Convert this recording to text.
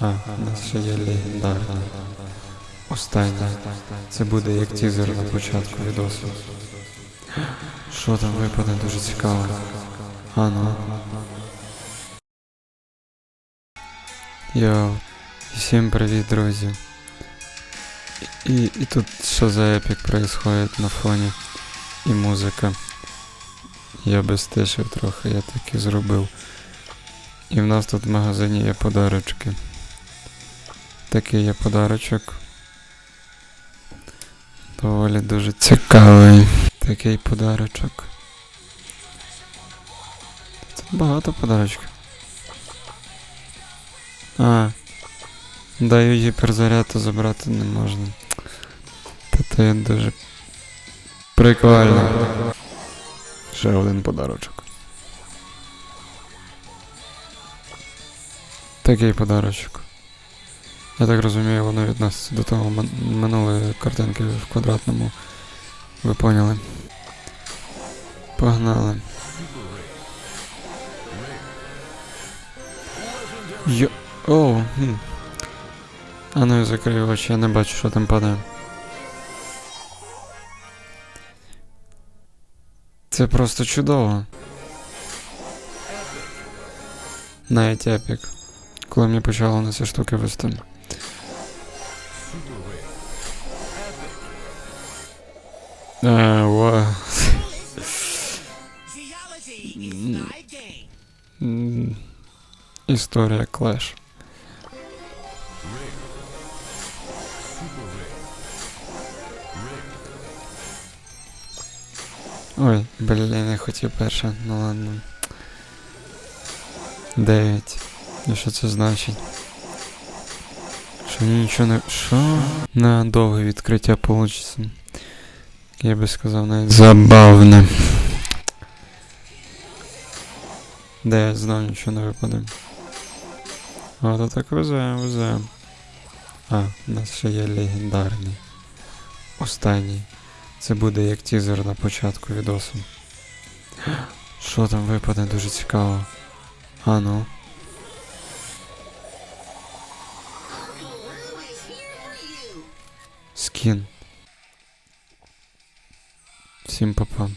А, є легендарна. Остання. Це буде як тізер на початку відосу. Що там випаде дуже цікаво. А ну. Йоу. Всім привіт, друзі. І, і тут що за епік происходит на фоні. І музика. Я безстишив трохи, я так і зробив. І в нас тут в магазині є подарочки. Такий є подарочок. Доволі дуже цікавий. Такий подарочок. Тут багато подарочків. А. Даю гіперзаряд, то забрати не можна. Та то є дуже прикольно. Ще один подарочок. Такий подарочок. Я так розумію, воно відноситься до того мин- минулої картинки в квадратному. Ви поняли? Погнали. Йо. О, хм. А ну я закрию очі, я не бачу, що там падає. Це просто чудово. Навіть епік. Коли мені почало на ці штуки вести. Е, ва. Geology is thy game. М, Історія Клеш. Ой, блін, я не хотів перше, ну ладно. Дев'ять. І що це значить? Що мені нічого не. Що? На довге відкриття получиться. Я би сказав навіть забавне. Дев'ять знов нічого не випаде. А, то так везе, везе. А, у нас ще є легендарний. Останній. Це буде як тізер на початку відосу. Що там випаде дуже цікаво. А ну. Скін. Всім папа.